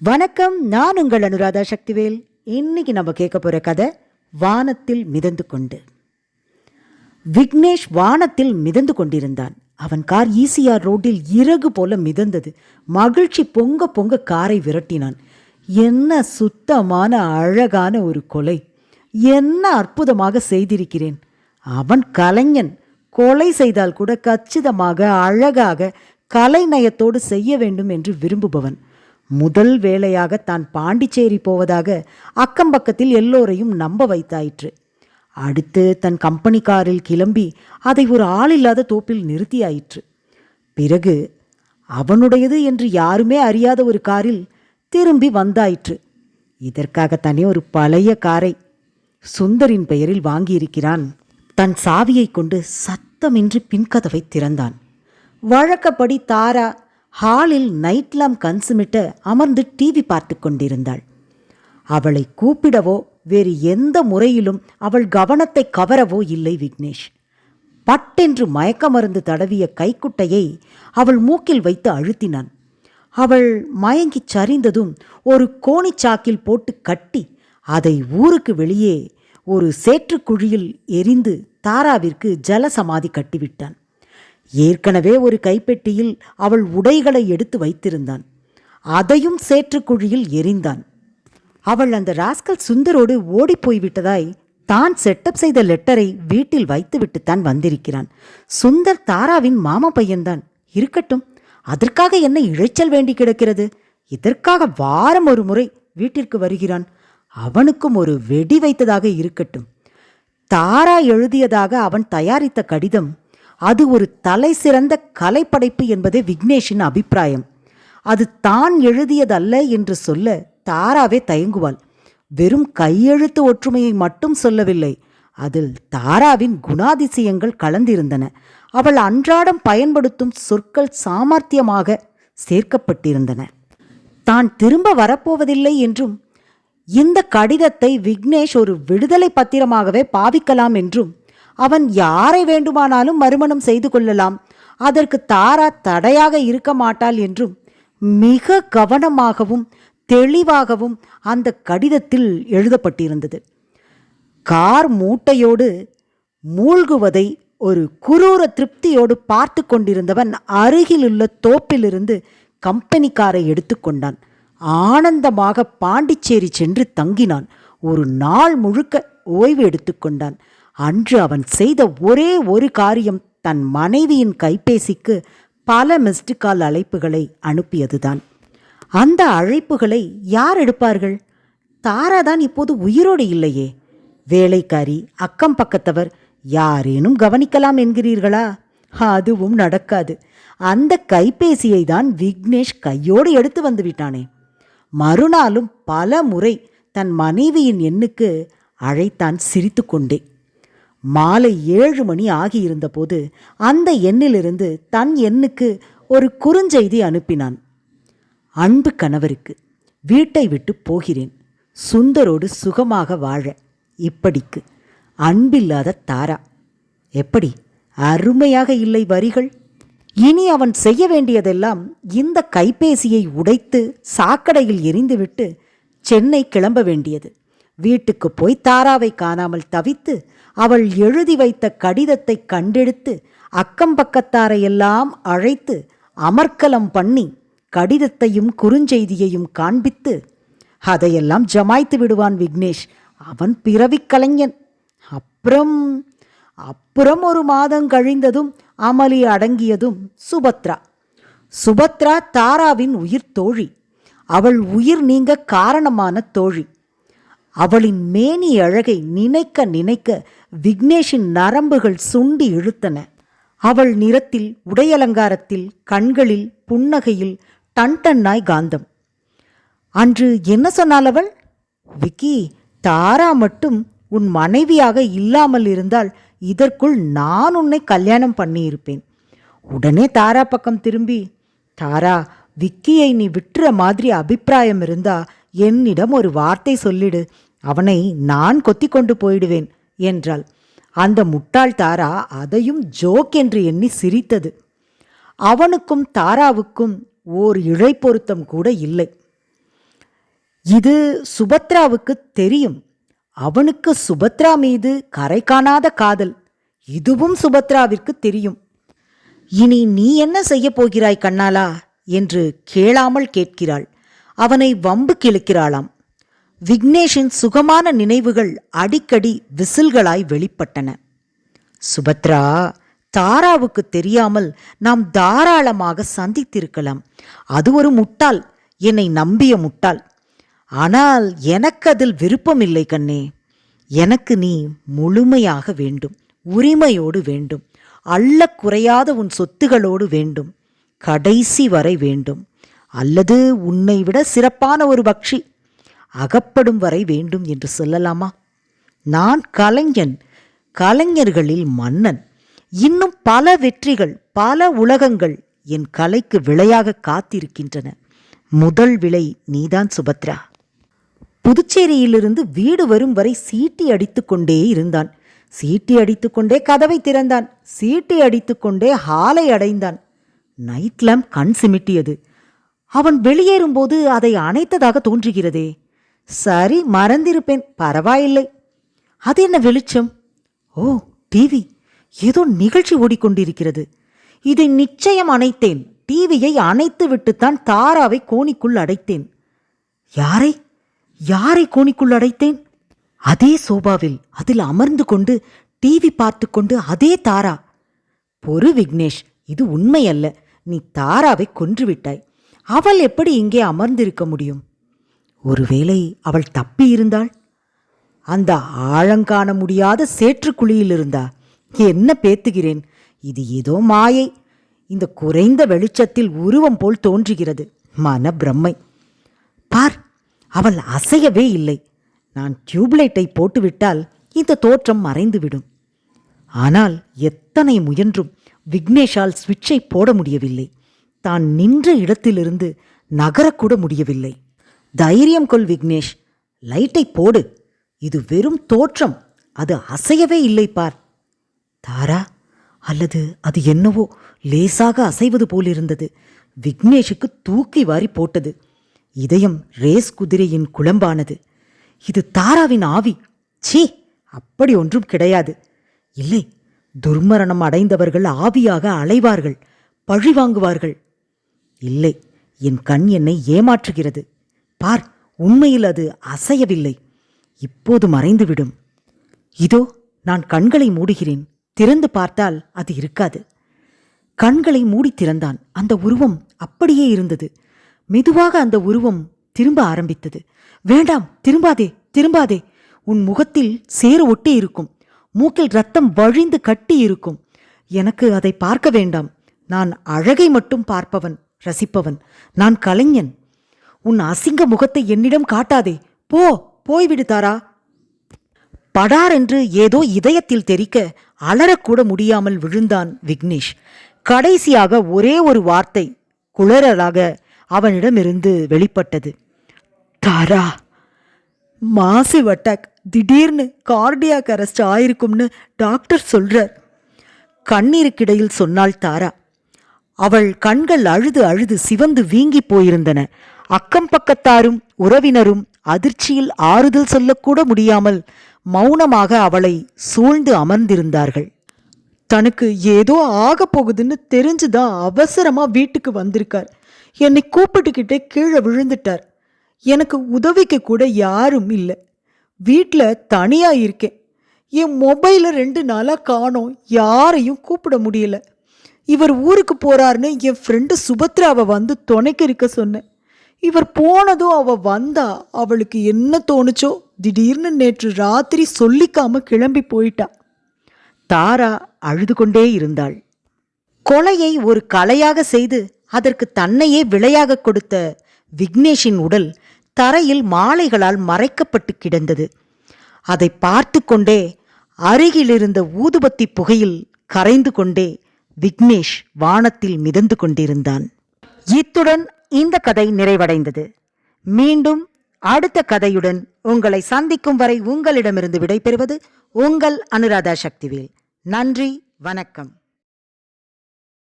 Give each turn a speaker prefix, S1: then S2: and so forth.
S1: வணக்கம் நான் உங்கள் அனுராதா சக்திவேல். இன்னைக்கு நம்ம கேட்க போகிற கதை வானத்தில் மிதந்து கொண்டு. விக்னேஷ் வானத்தில் மிதந்து கொண்டிருந்தான். அவன் கார் ஈசிஆர் ரோட்டில் இறகு போல மிதந்தது. மகிழ்ச்சி பொங்க பொங்க காரை விரட்டினான். என்ன சுத்தமான அழகான ஒரு கொலை. என்ன அற்புதமாக செய்திருக்கிறேன். அவன் கலைஞன். கொலை செய்தால் கூட கச்சிதமாக அழகாக கலைநயத்தோடு செய்ய வேண்டும் என்று விரும்புபவன். முதல் வேளையாக தான் பாண்டிச்சேரி போவதாக அக்கம்பக்கத்தில் எல்லோரையும் நம்ப வைத்தாயிற்று. அடுத்து தன் கம்பெனி காரில் கிளம்பி அதை ஒரு ஆளில்லாத தோப்பில் நிறுத்தியாயிற்று. பிறகு அவனுடையது என்று யாருமே அறியாத ஒரு காரில் திரும்பி வந்தாயிற்று. இதற்காகத்தானே ஒரு பழைய காரை சுந்தரின் பெயரில் வாங்கியிருக்கிறான். தன் சாவியை கொண்டு சத்தமின்றி பின்கதவை திறந்தான். வழக்கப்படி தாரா ஹாலில் நைட்லாம் கன்சுமிட்ட அமர்ந்து டிவி பார்த்து கொண்டிருந்தாள். அவளை கூப்பிடவோ வேறு எந்த முறையிலும் அவள் கவனத்தை கவரவோ இல்லை விக்னேஷ். பட்டென்று மயக்க மருந்து தடவிய கைக்குட்டையை அவள் மூக்கில் வைத்து அழுத்தினான். அவள் மயங்கிச் சரிந்ததும் ஒரு கோணிச்சாக்கில் போட்டு கட்டி அதை ஊருக்கு வெளியே ஒரு சேற்றுக்குழியில் எரிந்து தாராவிற்கு ஜலசமாதி கட்டிவிட்டான். ஏற்கனவே ஒரு கைப்பெட்டியில் அவள் உடைகளை எடுத்து வைத்திருந்தான். அதையும் சேற்றுக்குழியில் எரிந்தான் அவள் அந்த ராஸ்கல் சுந்தரோடு ஓடிப்போய் விட்டதாய் தான் செட்டப் செய்த லெட்டரை வீட்டில் வைத்துவிட்டுத்தான் வந்திருக்கிறான். சுந்தர் தாராவின் மாமா பையன்தான். இருக்கட்டும் அதற்காக என்ன இழைச்சல் வேண்டி கிடக்கிறது. இதற்காக வாரம் ஒரு முறை வீட்டிற்கு வருகிறான். அவனுக்கும் ஒரு வெடி வைத்ததாக இருக்கட்டும். தாரா எழுதியதாக அவன் தயாரித்த கடிதம் அது ஒரு தலை சிறந்த கலைப்படைப்பு என்பதே விக்னேஷின் அபிப்பிராயம். அது தான் எழுதியதல்ல என்று சொல்ல தாராவே தயங்குவாள். வெறும் கையெழுத்து ஒற்றுமையை மட்டும் சொல்லவில்லை. அதில் தாராவின் குணாதிசயங்கள் கலந்திருந்தன. அவள் அன்றாடம் பயன்படுத்தும் சொற்கள் சாமர்த்தியமாக சேர்க்கப்பட்டிருந்தன. தான் திரும்ப வரப்போவதில்லை என்றும் இந்த கடிதத்தை விக்னேஷ் ஒரு விடுதலை பத்திரமாகவே பாவிக்கலாம் என்றும் அவன் யாரை வேண்டுமானாலும் மறுமணம் செய்து கொள்ளலாம். அதற்கு தாரா தடையாக இருக்க மாட்டாள் என்றும் மிக கவனமாகவும் தெளிவாகவும் அந்த கடிதத்தில் எழுதப்பட்டிருந்தது. கார் மூட்டையோடு மூழ்குவதை ஒரு குரூர திருப்தியோடு பார்த்து கொண்டிருந்தவன் அருகிலுள்ள தோப்பிலிருந்து கம்பெனி காரை எடுத்துக்கொண்டான் ஆனந்தமாக பாண்டிச்சேரி சென்று தங்கினான். ஒரு நாள் முழுக்க ஓய்வு எடுத்துக்கொண்டான் அன்று அவன் செய்த ஒரே ஒரு காரியம் தன் மனைவியின் கைபேசிக்கு பல மிஸ்டு கால் அழைப்புகளை அனுப்பியதுதான். அந்த அழைப்புகளை யார் எடுப்பார்கள்? தாராதான் இப்போது உயிரோடு இல்லையே. வேலைக்காரி அக்கம் பக்கத்தவர் யாரேனும் கவனிக்கலாம் என்கிறீர்களா? அதுவும் நடக்காது. அந்த கைபேசியை தான் விக்னேஷ் கையோடு எடுத்து வந்து விட்டானே. மறுநாளும் பல முறை தன் மனைவியின் எண்ணுக்கு அழைத்தான் சிரித்துக்கொண்டே. மாலை ஏழு மணி ஆகியிருந்தபோது அந்த எண்ணிலிருந்து தன் எண்ணுக்கு ஒரு குறுஞ்செய்தி அனுப்பினான். அன்பு கணவருக்கு வீட்டை விட்டு போகிறேன். சுந்தரோடு சுகமாக வாழ. இப்படிக்கு. அன்பில்லாத தாரா. எப்படி? அருமையாக இல்லை வரிகள்? இனி அவன் செய்ய வேண்டியதெல்லாம் இந்த கைபேசியை உடைத்து சாக்கடையில் எரிந்துவிட்டு சென்னை கிளம்ப வேண்டியது. வீட்டுக்கு போய் தாராவை காணாமல் தவித்து அவள் எழுதி வைத்த கடிதத்தை கண்டெடுத்து அக்கம்பக்கத்தாரையெல்லாம் அழைத்து அமர்க்கலம் பண்ணி கடிதத்தையும் குறுஞ்செய்தியையும் காண்பித்து அதையெல்லாம் ஜமாய்த்து விடுவான் விக்னேஷ். அவன் பிறவி கலைஞன். அப்புறம் அப்புறம் ஒரு மாதம் கழிந்ததும் அமளி அடங்கியதும் சுபத்ரா. சுபத்ரா தாராவின் உயிர் தோழி. அவள் உயிர் நீங்க காரணமான தோழி. அவளின் மேனி அழகை நினைக்க நினைக்க விக்னேஷின் நரம்புகள் சுண்டி இழுத்தன. அவள் நிறத்தில் உடையலங்காரத்தில் கண்களில் புன்னகையில் டன் டன்னாய் காந்தம். அன்று என்ன சொன்னாள் அவள் விக்கி தாரா மட்டும் உன் மனைவியாக இல்லாமல் இருந்தால் இதற்குள் நான் உன்னை கல்யாணம் பண்ணியிருப்பேன். உடனே தாரா பக்கம் திரும்பி தாரா விக்கியை நீ விட்டுற மாதிரி அபிப்பிராயம் இருந்தா என்னிடம் ஒரு வார்த்தை சொல்லிடு. அவனை நான் கொத்தி கொண்டு போயிடுவேன் என்றாள். அந்த முட்டாள் தாரா அதையும் ஜோக் என்று எண்ணி சிரித்தது. அவனுக்கும் தாராவுக்கும் ஓர் இழை பொருத்தம் கூட இல்லை. இது சுபத்ராவுக்கு தெரியும். அவனுக்கு சுபத்ரா மீது கரை காணாத காதல். இதுவும் சுபத்ராவிற்கு தெரியும். இனி நீ என்ன செய்யப் போகிறாய் கண்ணாலா? என்று கேளாமல் கேட்கிறாள். அவனை வம்பு கிழக்கிறாளாம். விக்னேஷின் சுகமான நினைவுகள் அடிக்கடி விசில்களாய் வெளிப்பட்டன. சுபத்ரா தாராவுக்கு தெரியாமல் நாம் தாராளமாக சந்தித்திருக்கலாம். அது ஒரு முட்டாள் என்னை நம்பிய முட்டாள். ஆனால் எனக்கு அதில் விருப்பமில்லை கண்ணே. எனக்கு நீ முழுமையாக வேண்டும் உரிமையோடு வேண்டும் அள்ள குறையாத உன் சொத்துகளோடு வேண்டும் கடைசி வரை வேண்டும். அல்லது உன்னை விட சிறப்பான ஒரு பக்ஷி அகப்படும் வரை வேண்டும் என்று சொல்லலாமா? நான் கலைஞன் கலைஞர்களில் மன்னன். இன்னும் பல வெற்றிகள் பல உலகங்கள் என் கலைக்கு விளையாக காத்திருக்கின்றன. முதல் விலை நீதான் சுபத்ரா. புதுச்சேரியிலிருந்து வீடு வரும் வரை சீட்டி அடித்துக்கொண்டே இருந்தான். சீட்டி அடித்துக்கொண்டே கதவை திறந்தான். சீட்டி அடித்துக்கொண்டே ஹாலை அடைந்தான். நைட் லேம்ப் கண் சிமிட்டியது. அவன் வெளியேறும்போது அதை அணைத்ததாக தோன்றுகிறதே. சரி மறந்திருப்பேன். பரவாயில்லை. அது என்ன வெளிச்சம்? ஓ டிவி ஏதோ நிகழ்ச்சி ஓடிக்கொண்டிருக்கிறது. இதை நிச்சயம் அணைத்தேன். டிவியை அணைத்து விட்டுத்தான் தாராவை கோணிக்குள் அடைத்தேன். யாரை? யாரை கோணிக்குள் அடைத்தேன்? அதே சோபாவில் அதில் அமர்ந்து கொண்டு டிவி பார்த்து கொண்டு அதே தாரா. பொறு விக்னேஷ் இது உண்மையல்ல. நீ தாராவை கொன்றுவிட்டாய் அவள் எப்படி இங்கே அமர்ந்திருக்க முடியும்? ஒருவேளை அவள் தப்பி இருந்தாள்? அந்த ஆழங்காண முடியாத சேற்றுக்குழியில் இருந்தா? என்ன பேத்துகிறேன்? இது ஏதோ மாயை. இந்த குறைந்த வெளிச்சத்தில் உருவம் போல் தோன்றுகிறது. மன பிரம்மை பார் அவள் அசையவே இல்லை. நான் டியூப்லைட்டை போட்டுவிட்டால் இந்த தோற்றம் மறைந்துவிடும். ஆனால் எத்தனை முயன்றும் விக்னேஷால் சுவிட்சை போட முடியவில்லை. தான் நின்ற இடத்திலிருந்து நகரக்கூட முடியவில்லை. தைரியம் கொள் விக்னேஷ். லைட்டை போடு. இது வெறும் தோற்றம். அது அசையவே இல்லை பார். தாரா அல்லது அது என்னவோ லேசாக அசைவது போலிருந்தது. விக்னேஷுக்கு தூக்கி வாரி போட்டது. இதயம் ரேஸ் குதிரையின் குழம்பானது. இது தாராவின் ஆவி. சீ அப்படி ஒன்றும் கிடையாது. இல்லை துர்மரணம் அடைந்தவர்கள் ஆவியாக அலைவார்கள் பழி வாங்குவார்கள். இல்லை என் கண் என்னை ஏமாற்றுகிறது. பார் உண்மையில் அது அசையவில்லை. இப்போது மறைந்துவிடும். இதோ நான் கண்களை மூடுகிறேன். திறந்து பார்த்தால் அது இருக்காது. கண்களை மூடி திறந்தான். அந்த உருவம் அப்படியே இருந்தது. மெதுவாக அந்த உருவம் திரும்ப ஆரம்பித்தது. வேண்டாம் திரும்பாதே திரும்பாதே. உன் முகத்தில் சேறு ஒட்டி இருக்கும். மூக்கில் ரத்தம் வழிந்து கட்டி இருக்கும். எனக்கு அதை பார்க்க வேண்டாம். நான் அழகை மட்டும் பார்ப்பவன் ரசிப்பவன். நான் கலைஞன். உன் அசிங்க முகத்தை என்னிடம் காட்டாதே. போ போய்விடு தாரா. படார் என்று ஏதோ இதயத்தில் தெரிக்க அலறக்கூட முடியாமல் விழுந்தான் விக்னேஷ். கடைசியாக ஒரே ஒரு வார்த்தை குளறலாக அவனிடமிருந்து வெளிப்பட்டது. தாரா மாசு அட்டாக் திடீர்னு கார்டியாக் அரெஸ்ட் ஆயிருக்கும்னு டாக்டர் சொல்றார். கண்ணீருக்கிடையில் சொன்னாள் தாரா. அவள் கண்கள் அழுது அழுது சிவந்து வீங்கி போயிருந்தன. அக்கம் பக்கத்தாரும் உறவினரும் அதிர்ச்சியில் ஆறுதல் சொல்லக்கூட முடியாமல் மௌனமாக அவளை சூழ்ந்து அமர்ந்திருந்தார்கள். தனக்கு ஏதோ ஆக போகுதுன்னு தெரிஞ்சுதான் அவசரமா வீட்டுக்கு வந்திருக்கார். என்னை கூப்பிட்டுக்கிட்டே கீழே விழுந்துட்டார். எனக்கு உதவிக்கு கூட யாரும் இல்லை. வீட்டில் தனியா இருக்கேன். என் மொபைலை ரெண்டு நாளாக காணோம். யாரையும் கூப்பிட முடியல. இவர் ஊருக்கு போறாருன்னு என் ஃப்ரெண்டு சுபத்ராவை வந்து துணைக்கு இருக்க சொன்னேன். இவர் போனதும் அவ வந்தா அவளுக்கு என்ன தோணுச்சோ திடீர்னு நேற்று ராத்திரி சொல்லிக்காம கிளம்பி போயிட்டா. தாரா அழுது கொண்டே இருந்தாள். கொலையை ஒரு கலையாக செய்து அதற்கு தன்னையே விளையாக கொடுத்த விக்னேஷின் உடல் தரையில் மாலைகளால் மறைக்கப்பட்டு கிடந்தது. அதை பார்த்து கொண்டே அருகிலிருந்த ஊதுபத்தி புகையில் கரைந்து கொண்டே விக்னேஷ் வானத்தில் மிதந்து கொண்டிருந்தான். இத்துடன் இந்த கதை நிறைவடைந்தது. மீண்டும் அடுத்த கதையுடன் உங்களை சந்திக்கும் வரை உங்களிடமிருந்து விடைபெறுவது உங்கள் அனுராதா சக்திவேல். நன்றி வணக்கம்.